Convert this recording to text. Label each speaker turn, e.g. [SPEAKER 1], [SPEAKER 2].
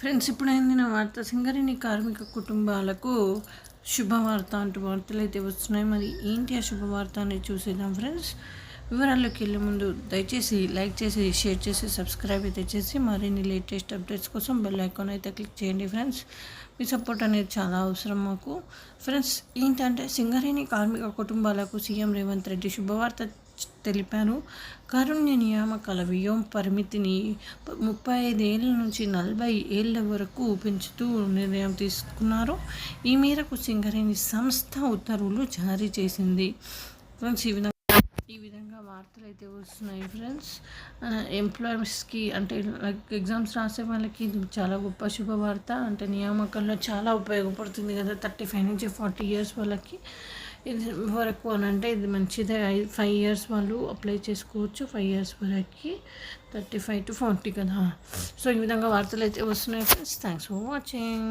[SPEAKER 1] Friends ఇప్పుడైంది నా వార్త సింగరేణి కార్మిక కుటుంబాలకు శుభవార్త అంటూ వార్తలు అయితే వస్తున్నాయి. మరి ఏంటి ఆ శుభవార్త అనేది చూసేద్దాం ఫ్రెండ్స్. వివరాల్లోకి వెళ్ళే ముందు దయచేసి లైక్ చేసి షేర్ చేసి సబ్స్క్రైబ్ అయితే చేసి మరిన్ని లేటెస్ట్ అప్డేట్స్ కోసం బెల్ ఐకాన్ అయితే క్లిక్ చేయండి ఫ్రెండ్స్. మీ సపోర్ట్ అనేది చాలా అవసరం మాకు. ఫ్రెండ్స్ ఏంటంటే సింగరేణి కార్మిక కుటుంబాలకు సీఎం రేవంత్ రెడ్డి శుభవార్త తెలిపారు. కారుణ్య నియామకాల వ్యయం పరిమితిని ముప్పై ఐదు ఏళ్ళ నుంచి నలభై ఏళ్ళ వరకు పెంచుతూ నిర్ణయం తీసుకున్నారు. ఈ మేరకు సింగరేణి సంస్థ ఉత్తర్వులు జారీ చేసింది. ఫ్రెండ్స్ ఈ విధంగా ఈ విధంగా వార్తలు అయితే వస్తున్నాయి ఫ్రెండ్స్. ఎంప్లాయీస్కి అంటే లైక్ ఎగ్జామ్స్ రాసే వాళ్ళకి ఇది చాలా గొప్ప శుభవార్త. అంటే నియామకంలో చాలా ఉపయోగపడుతుంది కదా థర్టీ ఫైవ్ నుంచి ఫార్టీ ఇయర్స్ వాళ్ళకి. ఇది వరకు అని అంటే ఇది మంచిదే. ఫైవ్ ఇయర్స్ వాళ్ళు అప్లై చేసుకోవచ్చు ఫైవ్ ఇయర్స్ వరకు థర్టీ ఫైవ్ టు ఫార్టీ కదా. సో ఈ విధంగా వార్తలు అయితే వస్తున్నాయి ఫ్రెండ్స్. Thanks for watching